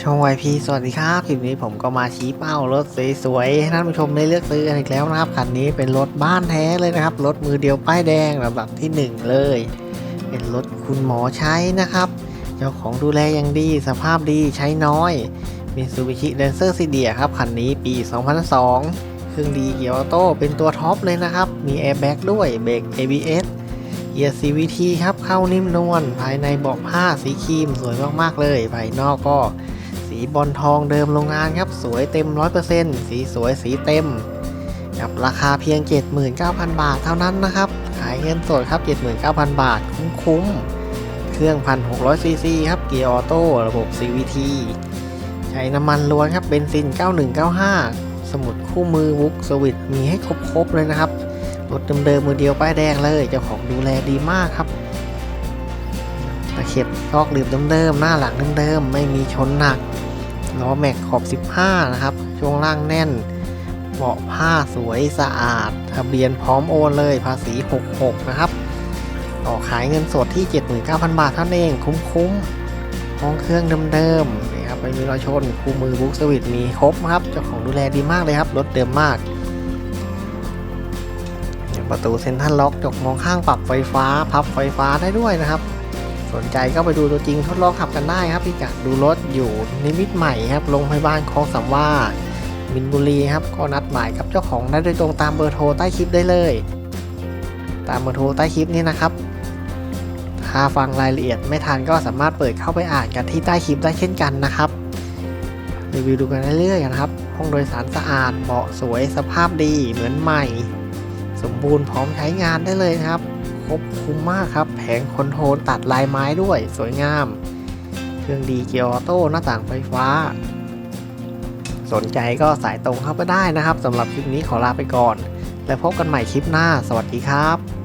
ช่องวายพีสวัสดีครับคลิปนี้ผมก็มาชี้เป้ารถสวยๆให้ท่านผู้ชมได้เลือกซื้อกันอีกแล้วนะครับคันนี้เป็นรถบ้านแท้เลยนะครับ รถมือเดียวป้ายแดงลำดับที่ 1 เลย เป็นรถคุณหมอใช้นะครับ เจ้าของดูแลอย่างดีสภาพดีใช้น้อยมีซูบิชิเดนเซอร์ซีเดียครับคันนี้ปี 2002 เครื่องดีเกียร์ออโต้เป็นตัวท็อปเลยนะครับ มีแอร์แบ็กด้วยเบรก ABS เกียร์ CVT ครับเข้านิ่มนวลภายในเบาะผ้าสีครีมสวยมากๆเลยภายนอกก็ บอลทองเดิมโรงงานครับ สวยเต็ม 100%สีสวยสีเต็มกับราคาเพียง 79,000 บาทเท่านั้นนะครับ ขายเงินสดครับ 79,000 บาทคุ้มๆ เครื่อง 1,600ซีซีครับ เกียร์ออโต้ระบบ CVT ใช้น้ำมันล้วนครับเบนซิน 9195 สมุดคู่มือวุกสวิตมีให้ครบๆเลยนะครับรถเดิมๆมือเดียวป้ายแดงเลยเจ้าของดูแลดีมากครับตะเข็บซอกหลืบเดิมๆหน้าหลังเดิมๆไม่มีชนหนัก ล้อแม็กขอบ 15 นะครับ ช่วงล่างแน่น เบาะผ้าสวยสะอาด ทะเบียนพร้อมโอนเลยภาษี 66 นะครับ ต่อขายเงินสดที่ 79,000 บาทเท่านั้นเองคุ้มๆห้องเครื่องเดิมๆนี่ครับไม่มีรอยชน คู่มือบุ๊กสวิตมีครบครับเจ้าของดูแลดีมากเลยครับ รถเดิมมากประตูเซ็นทรัลล็อกจกมองข้างปรับไฟฟ้า พับไฟฟ้าได้ด้วยนะครับ สนใจก็ไปดูตัวจริงทดลองขับกันได้ครับพี่กัดดูรถอยู่นิมิตใหม่ครับโรงพยาบาลคลองสามว่ามินบุรีครับก็นัดหมายกับเจ้าของได้โดยตรงตามเบอร์โทรใต้คลิปได้เลย ตามเบอร์โทรใต้คลิปนี้นะครับถ้าฟังรายละเอียดไม่ทันก็สามารถเปิดเข้าไปอ่านกันที่ใต้คลิปได้เช่นกันนะครับรีวิวดูกันเรื่อยๆนะครับ ห้องโดยสารสะอาดเบาะสวยสภาพดีเหมือนใหม่ สมบูรณ์พร้อมใช้งานได้เลยครับ ครบคุ้มมากครับ แผงคอนโทรลตัดลายไม้ด้วยสวยงาม เครื่องดีเกียร์ออโต้หน้าต่างไฟฟ้า สนใจก็สายตรงเข้าไปได้นะครับสำหรับคลิปนี้ขอลาไปก่อน แล้วพบกันใหม่คลิปหน้า สวัสดีครับ